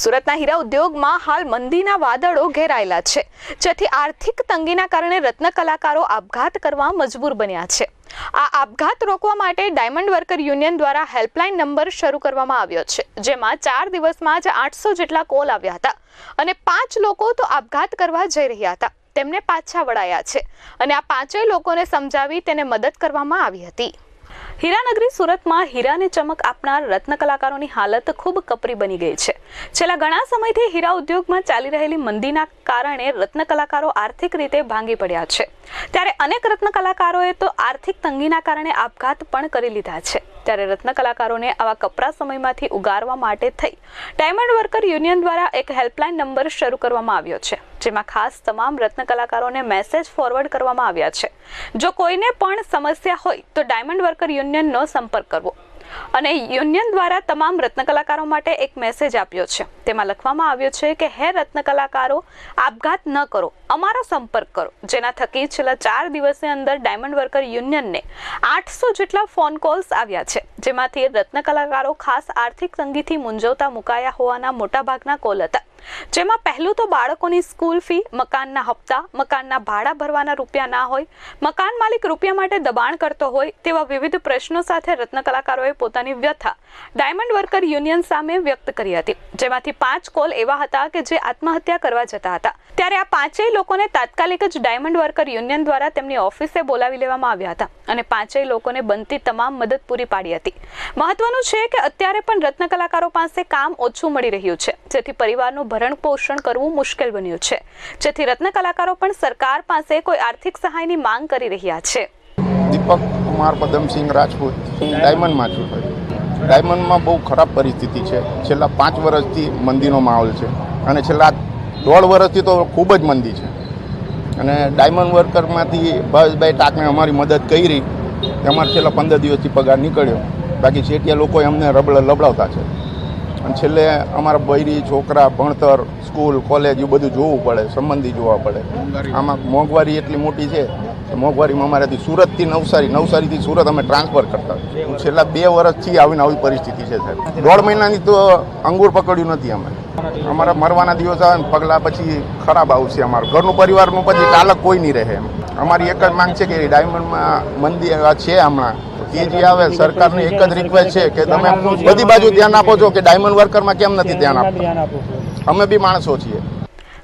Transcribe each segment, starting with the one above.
સુરતના હીરા ઉદ્યોગમાં હાલ મંદીના વાદળો ઘેરાયેલા છે, જેથી આર્થિક તંગીના કારણે રત્ન કલાકારો આપઘાત કરવા મજબૂર બન્યા છે. આ આપઘાત રોકવા માટે ડાયમંડ વર્કર યુનિયન દ્વારા હેલ્પલાઇન નંબર શરૂ કરવામાં આવ્યો છે, જેમાં ચાર દિવસમાં જ આઠસો જેટલા કોલ આવ્યા હતા અને પાંચ લોકો તો આપઘાત કરવા જઈ રહ્યા હતા. તેમને પાછા વળાયા છે અને આ પાંચેય લોકોને સમજાવી તેને મદદ કરવામાં આવી હતી. હીરાનગરી સુરતમાં હીરાને ચમક આપનાર રત્ન કલાકારોની હાલત ખૂબ કપરી બની ગઈ છે. છેલ્લા ઘણા સમયથી હીરા ઉદ્યોગમાં ચાલી રહેલી મંદીના કારણે રત્ન કલાકારો આર્થિક રીતે ભાંગી પડ્યા છે. ત્યારે અનેક રત્ન કલાકારોએ તો આર્થિક તંગીના કારણે આપઘાત પણ કરી લીધા છે. ત્યારે રત્ન કલાકારોને આવા કપરા સમયમાંથી ઉગારવા માટે થઈ. ડાયમંડ વર્કર યુનિયન દ્વારા એક હેલ્પલાઇન નંબર શરૂ કરવામાં આવ્યો છે, જેમાં ખાસ તમામ રત્ન કલાકારોને મેસેજ ફોરવર્ડ કરવામાં આવ્યા છે. જો કોઈને પણ સમસ્યા હોય, તો ડાયમંડ વર્કર યુનિયનનો સંપર્ક કરવો. અને યુનિયન દ્વારા તમામ રત્ન કલાકારો માટે એક મેસેજ આપ્યો છે. તેમાં લખવામાં આવ્યો છે કે, હે રત્ન કલાકારો, આપઘાત ન કરો. અમારો સંપર્ક કરો. જેના થકી છેલ્લા ચાર દિવસની અંદર ડાયમંડ વર્કર યુનિયનને આઠસો જેટલા ફોન કોલ્સ આવ્યા છે, જેમાંથી રત્ન કલાકારો ખાસ આર્થિક તંગીથી મૂંઝવતા મુકાયા હોવાના મોટાભાગના કોલ હતા. જેમાં પહેલું તો બાળકોની સ્કૂલ ફી, મકાનના હપ્તા, મકાનના ભાડા ભરવાના રૂપિયા ના હોય, મકાન માલિક રૂપિયા માટે દબાણ કરતો હોય તેવા વિવિધ પ્રશ્નો સાથે રત્ન કલાકારોએ પોતાની વ્યથા ડાયમંડ વર્કર યુનિયન સામે વ્યક્ત કરી હતી. જેમાંથી પાંચ કોલ એવા હતા કે જે આત્મહત્યા કરવા જતા હતા. ત્યારે આ પાંચેય લોકોને તાત્કાલિક જ ડાયમંડ વર્કર યુનિયન દ્વારા તેમની ઓફિસે બોલાવી લેવામાં આવ્યા હતા અને પાંચેય લોકોને બનતી તમામ મદદ પૂરી પાડી હતી. મહત્વનું છે કે અત્યારે પણ રત્ન કલાકારો પાસે કામ ઓછું મળી રહ્યું છે. જેથી પરિવારનું ભરણ પોષણ કરવું મુશ્કેલ બન્યું છે. જેથી રત્ન કલાકારો પણ સરકાર પાસે કોઈ આર્થિક સહાયની માંગ કરી રહ્યા છે. દીપક કુમાર, પદમસિંહ રાજપૂત ડાયમંડમાં છું ડાયમંડમાં બહુ ખરાબ પરિસ્થિતિ છે. છેલ્લા પાંચ વર્ષથી મંદીનો માહોલ છે અને છેલ્લા દોઢ વર્ષથી તો ખૂબ જ મંદી છે. અને ડાયમંડ વર્કરમાંથી ભાવેશભાઈ ટાકને અમારી મદદ કરી. અમારે છેલ્લા પંદર દિવસથી પગાર નીકળ્યો. બાકી છેટિયા લોકો અમને રબડ લબડાવતા છે. અને છેલ્લે અમારા બૈરી છોકરા ભણતર સ્કૂલ કોલેજ એ બધું જોવું પડે સંબંધી જોવા પડે. આમાં મોંઘવારી એટલી મોટી છે કે મોંઘવારીમાં અમારાથી સુરતથી નવસારી નવસારીથી સુરત અમે ટ્રાન્સફર કરતા. છેલ્લા બે વર્ષથી આવીને આવી પરિસ્થિતિ છે સાહેબ. દોઢ મહિનાની તો અંગૂર પકડ્યું નથી અમે. અમારા મરવાના દિવસ આવે ને પગલા પછી ખરાબ આવશે અમારું. ઘરનું પરિવારનું પછી ચાલક કોઈ નહીં રહે એમ. અમારી એક જ માંગ છે કે ડાયમંડમાં મંદિર છે હમણાં. એ જે આવે, સરકારની એક જ રિક્વેસ્ટ છે કે તમે બધી બાજુ ધ્યાન આપો છો કે ડાયમંડ વર્કરમાં કેમ નથી ધ્યાન આપો અમે બી માણસો છીએ.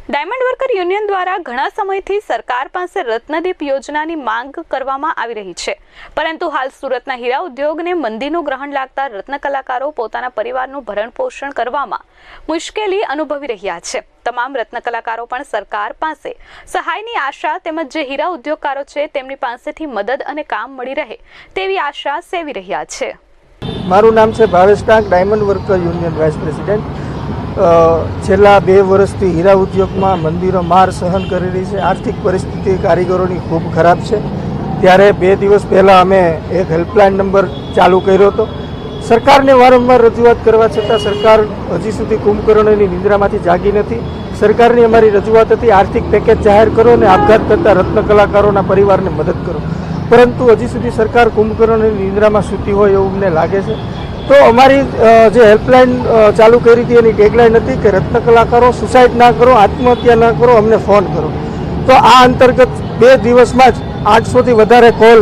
ડાયમંડ વર્કર યુનિયન દ્વારા ઘણા સમયથી સરકાર પાસે રત્નદીપ યોજનાની માંગ કરવામાં આવી રહી છે. પરંતુ હાલ સુરતના હીરા ઉદ્યોગને મંદીનું ગ્રહણ લાગતા રત્ન કલાકારો પોતાના પરિવારનું ભરણ પોષણ કરવામાં મુશ્કેલી અનુભવી રહ્યા છે. તમામ રત્ન કલાકારો પણ સરકાર પાસે સહાયની આશા તેમજ જે હીરા ઉદ્યોગકારો છે તેમની પાસેથી મદદ અને કામ મળી રહે તેવી આશા સેવી રહ્યા છે. મારું નામ છે Bhavesh diamond worker union vice president. છેલ્લા બે વર્ષથી હીરા ઉદ્યોગમાં મંદિરો માર સહન કરી રહી છે. આર્થિક પરિસ્થિતિ કારીગરોની ખૂબ ખરાબ છે. ત્યારે બે દિવસ પહેલાં અમે એક હેલ્પલાઇન નંબર ચાલુ કર્યો હતો. સરકારને વારંવાર રજૂઆત કરવા છતાં સરકાર હજી સુધી કુંભકર્ણની નિંદ્રામાંથી જાગી નથી. સરકારની અમારી રજૂઆત હતી, આર્થિક પેકેજ જાહેર કરો અને આપઘાત કરતા રત્ન કલાકારોના પરિવારને મદદ કરો. પરંતુ હજી સુધી સરકાર કુંભકર્ણની નિંદ્રામાં સૂતી હોય એવું અમને લાગે છે. તો અમારી જે હેલ્પલાઇન ચાલુ કરી હતી એની ટેગલાઇન હતી કે રત્ન કલાકારો સુસાઇડ ના કરો, આત્મહત્યા ના કરો, અમને ફોન કરો. તો આ અંતર્ગત બે દિવસમાં જ આઠસોથી વધારે કોલ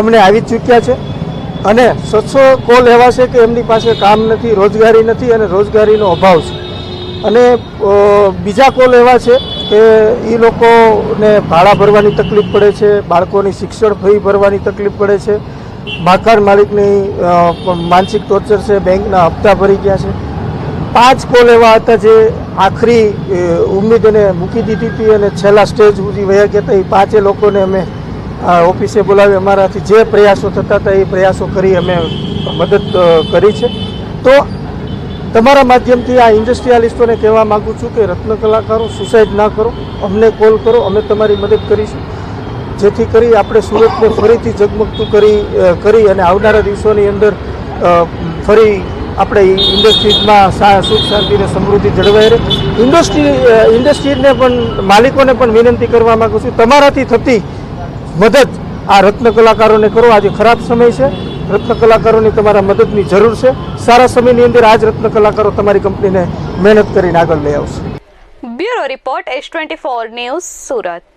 અમને આવી ચૂક્યા છે. અને સત્સો કોલ એવા છે કે એમની પાસે કામ નથી, રોજગારી નથી અને રોજગારીનો અભાવ છે. અને બીજા કોલ એવા છે કે એ લોકોને ભાડા ભરવાની તકલીફ પડે છે, બાળકોની શિક્ષણ ફી ભરવાની તકલીફ પડે છે. મકાન માલિકની માનસિક ટોર્ચર છે, બેંકના હપ્તા ભરી ગયા છે. પાંચ કોલ એવા હતા જે આખરી ઉમેદ એને મૂકી દીધી હતી અને છેલ્લા સ્ટેજ સુધી વયા ગયા હતા. એ પાંચે લોકોને અમે ઓફિસે બોલાવી અમારાથી જે પ્રયાસો થતા હતા એ પ્રયાસો કરી અમે મદદ કરી છે. તો તમારા માધ્યમથી આ ઇન્ડસ્ટ્રીયાલિસ્ટોને કહેવા માગું છું કે રત્ન કલાકારો સુસાઇડ ના કરો. અમને કોલ કરો, અમે તમારી મદદ કરીશું. જેથી કરી આપણે સુરતને ફરીથી ઝગમગતું કરી કરી અને આવનારા દિવસોની અંદર ફરી આપણે ઇન્ડસ્ટ્રીઝમાં સુખ, શાંતિ અને સમૃદ્ધિ જળવાઈ રહે. ઇન્ડસ્ટ્રી ઇન્ડસ્ટ્રીને પણ, માલિકોને પણ વિનંતી કરવા માગું છું. તમારાથી થતી મદદ આ રત્ન કલાકારોને કરો. આજે ખરાબ સમય છે. રત્ન કલાકારોની તમારા મદદની જરૂર છે. સારા સમયની અંદર આ જ રત્ન કલાકારો તમારી કંપનીને મહેનત કરીને આગળ લઈ આવશે. Bureau report S twenty four news Surat.